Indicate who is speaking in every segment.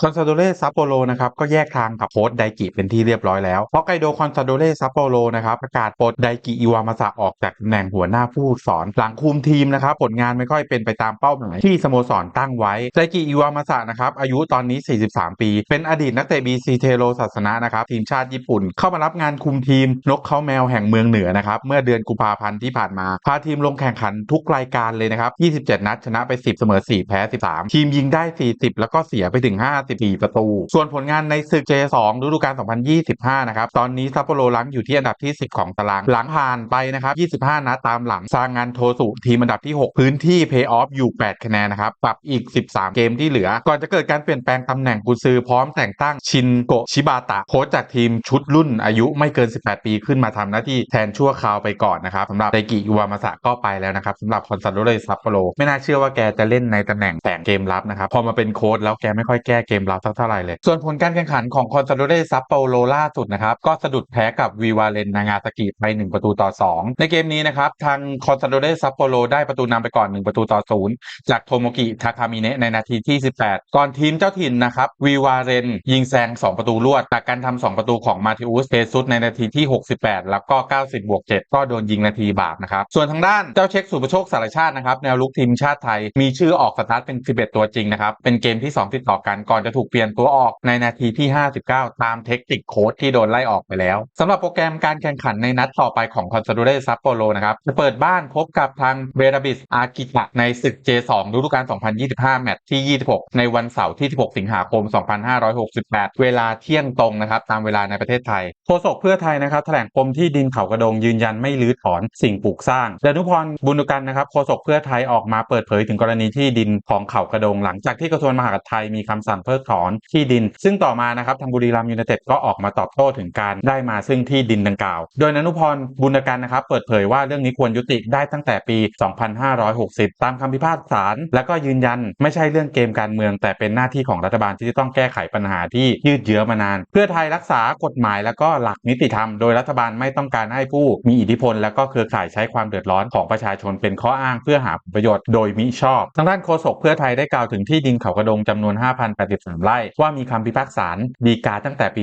Speaker 1: คอนซาโดเรซัปโปโรนะครับก็แยกทางกับโค้ชไดกิเป็นที่เรียบร้อยแล้วเพราะไกโดคอนซาโดเรซัปโปโรนะครับประกาศปลดไดกิอิวามาสะออกจากตำแหน่งหัวหน้าผู้สอน หลังคุมทีมนะครับผลงานไม่ค่อยเป็นไปตามเป้าหมายที่สโมสรตั้งไว้ไดกิอิวามาสะนะครับอายุตอนนี้ 43 ปี เป็นอดีตนักเตะบีซีเทโรศาสนะนะครับทีมชาติญี่ปุ่น เข้ามารับงานคุมทีมนกเขาแมวแห่งเมืองเหนือนะครับเมื่อเดือนกุมภาพันธ์ที่ผ่านมาพาทีมลงแข่งขันทุกรายการเลยนะครับ 27 นัดชนะไป 10 เสมอ 4 แพ้ 13 ทีมยิงได้ 40 แล้วก็เสียไปถึง54 ประตู ส่วนผลงานในศึก J2 ฤดูกาล 2025 นะครับ ตอนนี้ซัปโปโรลังอยู่ที่อันดับที่ 10 ของตาราง หลังผ่านไปนะครับ 25 นัดตามหลังซางานโทสุทีมอันดับที่ 6 พื้นที่เพย์ออฟอยู่ 8 คะแนนนะครับ ปรับอีก 13 เกมที่เหลือ ก่อนจะเกิดการเปลี่ยนแปลงตำแหน่งกุนซือพร้อมแต่งตั้งชินโกชิบาตะโค้ชจากทีมชุดรุ่นอายุไม่เกิน 18 ปีขึ้นมาทำหน้าที่แทนชั่วคราวไปก่อนนะครับสำหรับไดกิอิวามาสะก็ไปแล้วนะครับสำหรับคอนซาโดเรซัปโปโรไม่น่าเชื่อว่าแกจะเล่นในตำแหน่งแฝงเกมรับนะครับพอมาเป็นโค้ชแล้วแกไม่ค่อยแก้เกมรับสักเท่าไหร่เลย ส่วนผลการแข่งขันของคอนซาโดเรซัปโปโรล่าสุดนะครับ ก็สะดุดแพ้กับวีวาเลนนางาซากิไป 1 ประตูต่อ 2 ในเกมนี้นะครับ ทางคอนซาโดเรซัปโปโรได้ประตูนำไปก่อน 1 ประตูต่อ 0 จากโทโมกิทาคามิเนะในนาทีที่ 18 ก่อนทีมเจ้าถิ่นนะครับวีวาเรนยิงแซง 2 ประตูรวด จากการทำ2ประตูของมาธิอุสเทซุสในนาทีที่ 68 แล้วก็ 90 บวก 7 ก็โดนยิงนาทีบาปนะครับ ส่วนทางด้านเจ้าเช็คสุประโชคสารชาตินะครับแนวลุกทีมชาติไทยมีชื่อออกสตาร์ทเป็น 11 ตัวจริงนะครับเป็นเกมที่ 2 ติดต่อกันก่อนจะถูกเปลี่ยนตัวออกในนาทีที่ 59 ตามเทคนิคโค้ดที่โดนไล่ออกไปแล้วสำหรับโปรแกรมการแข่งขันในนัดต่อไปของคอนซาโดเรซัปโปโรนะครับจะเปิดบ้านพบกับทางเบราบิสอากิตะในศึก J2 ฤดูกาล 2025 แมตช์ที่ 26 ในวันเสาร์ที่ 16 สิงหาคม 2568 เวลาเที่ยงตรงนะครับตามเวลาในประเทศไทยโฆษกเพื่อไทยนะครับแถลงปมที่ดินเขากระดงยืนยันไม่รื้อถอนสิ่งปลูกสร้างดนุพรบุญกันนะครับโฆษกเพื่อไทยออกมาเปิดเผยถึงกรณีที่ดินของเขากระดงหลังจากที่กระทรวงมหาดไทยมีคำสั่งเพิกถอนที่ดิน ซึ่งต่อมานะครับทางบุรีรัมยูไนเต็ดก็ออกมาตอบโต้ถึงการได้มาซึ่งที่ดินดังกล่าว โดยนนุพรบุญกันนะครับเปิดเผยว่าเรื่องนี้ควรยุติได้ตั้งแต่ปี 2560 ตามคำพิพากษาศาลและก็ยืนยันไม่ใช่เรื่องเกมการเมือง แต่เป็นหน้าที่ของรัฐบาลที่จะต้องแก้ไขปัญหาที่ยืดเยื้อมานาน เพื่อไทยรักษากฎหมายและก็หลักนิติธรรม โดยรัฐบาลไม่ต้องการให้ผู้มีอิทธิพล และก็เครือข่ายใช้ความเดือดร้อนของประชาชนเป็นข้ออ้างเพื่อหาผลประโยชน์โดยมิชอบ ทางด้านโฆษกเพื่อไทยได้กล่าวถึงที่ดินเขากระดงจำนวน 5,083ไร่ ว่ามีคำพิพากษาดีกาตั้งแต่ปี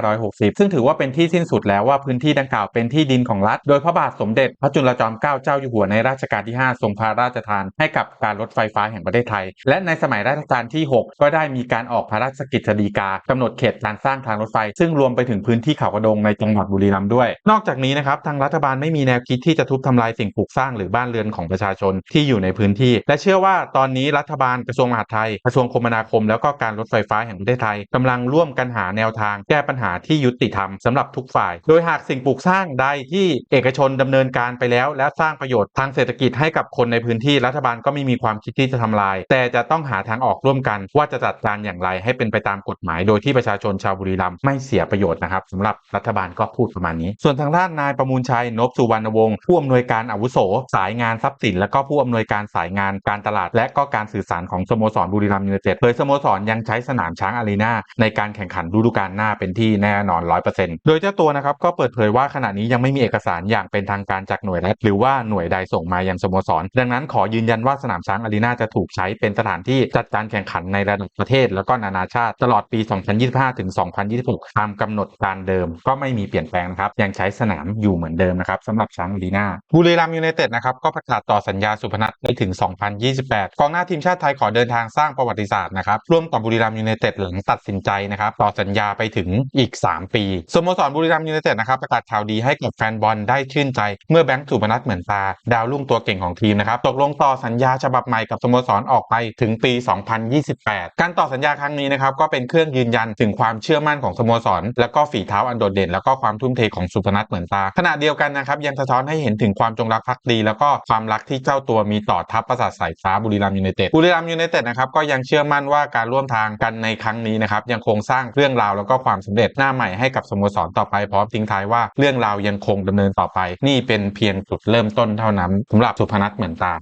Speaker 1: 2560 ซึ่งถือว่าเป็นที่สิ้นสุดแล้วว่าพื้นที่ดังกล่าวเป็นที่ดินของรัฐ โดยพระบาทสมเด็จ พระจุลจอมเกล้าเจ้าอยู่หัวในรัชกาลที่ 5 ทรงพระราชทาน ให้กับการรถไฟฟ้าแห่งประเทศไทย และในสมัยรัชกาลที่ 6 ก็ได้มีการออกพระราชกิจสีกากำหนดเขตการสร้างทางรถไฟ ซึ่งรวมไปถึงพื้นที่เขากระดงในจังหวัดบุรีรัมย์ด้วย นอกจากนี้นะครับทางรัฐบาลไม่มีแนวคิดที่จะทุบทำลายสิ่งปลูกสร้างหรือบ้านเรือนของประชาชนที่อยู่ในพื้นที่ และเชื่อว่าตอนนี้รัฐบาลกระทรวงมหาดไทยกระทรวงคมนาคมแล้วก็การรถไฟฟ้าแห่งประเทศไทยกำลังร่วมกันหาแนวทาง แก้ปัญหาที่ยุติธรรมสำหรับทุกฝ่าย โดยหากสิ่งปลูกสร้างใดที่เอกชนดำเนินการไปแล้ว และสร้างประโยชน์ทางเศรษฐกิจให้กับคนในพื้นที่รัฐบาลก็ไม่มีความคิดที่จะทำลาย แต่จะต้องหาทางออกร่วมกัน ว่าจะจัดการอย่างไรให้เป็นไปตามกฎหมาย โดยที่ประชาชนชาวบุรีรัมย์ไม่เสียประโยชน์นะครับสำหรับรัฐบาลก็พูดประมาณนี้ ส่วนทางด้านนายประมูลชัยนพสุวรรณวงศ์ผู้อำนวยการอาวุโส สายงานทรัพย์สิน และก็ผู้อำนวยการสายงานการตลาด และก็การสื่อสารของสโมสรบุรีรัมย์ยูไนเต็ดเผยสโมสรยังใช้สนามช้างอารีนาในการแข่งขันฤดูกาลหน้าเป็นที่แน่นอน 100%โดยเจ้าตัวนะครับก็เปิดเผยว่าขณะนี้ยังไม่มีเอกสารอย่างเป็นทางการจากหน่วยรัฐหรือว่าหน่วยใดส่งมายังสโมสร ดังนั้นขอยืนยันว่าสนามช้างอารีนาจะถูกใช้เป็นสถานที่จัดการแข่งขันในระดับประเทศ แล้วก็นานาชาติตลอดปี 2025 ถึง 2026 ตามกำหนดการเดิม ก็ไม่มีเปลี่ยนแปลงนะครับยังใช้สนามอยู่เหมือนเดิมนะครับสำหรับช้างอารีนาบุรีรัมย์ยูไนเต็ดนะครับก็ประกาศต่อสัญญาสุพนัทไปถึง 2028 กองหน้าทีมชาติไทยขอเดินทางสร้างประวัติศาสตร์นะครับร่วมกับบุรีรัมย์ยูไนเต็ดหลังตัดสินใจนะครับต่อสัญญาไปถึงอีก 3 ปีสโมสรบุรีรัมย์ยูไนเต็ดนะครับประกาศข่าวดีให้กับแฟนบอลได้ชื่นใจ เมื่อแบงค์สุพนัทเหมือนตา ดาวรุ่งตัวเก่งของทีมนะครับตกลงต่อสัญญาฉบับใหม่กับสโมสรออกไปถึงปี 2028 การต่อสัญญาครั้งนี้นะครับก็เป็นเครื่องยืนยันถึงความเชื่อมั่นของสโมสร และก็ฝีเท้าอันโดดเด่น แล้วก็ความทุ่มเทของสุพนัทเหมือนตาขณะเดียวกันนะครับยังสะท้อนให้เห็นถึงความจงรักภักดี แล้วก็ความรักที่เจ้าตัวมีต่อทัพประสาทสายฟ้าบุรีรัมย์ยูไนเต็ดบุรีรัมย์ยูไนเต็ดนะครับก็ยังเชื่อมั่นว่าการร่วมทางกันในครั้งนี้นะครับยังคงสร้างเรื่องราวแล้วก็ความสำเร็จหน้าใหม่ให้กับสโมสรต่อไปพร้อมทิ้งท้ายว่าเรื่องราวยังคงดำเนินต่อไป นี่เป็นเพียงจุดเริ่มต้นเท่านั้นสำหรับสุพนัทเหมือนตา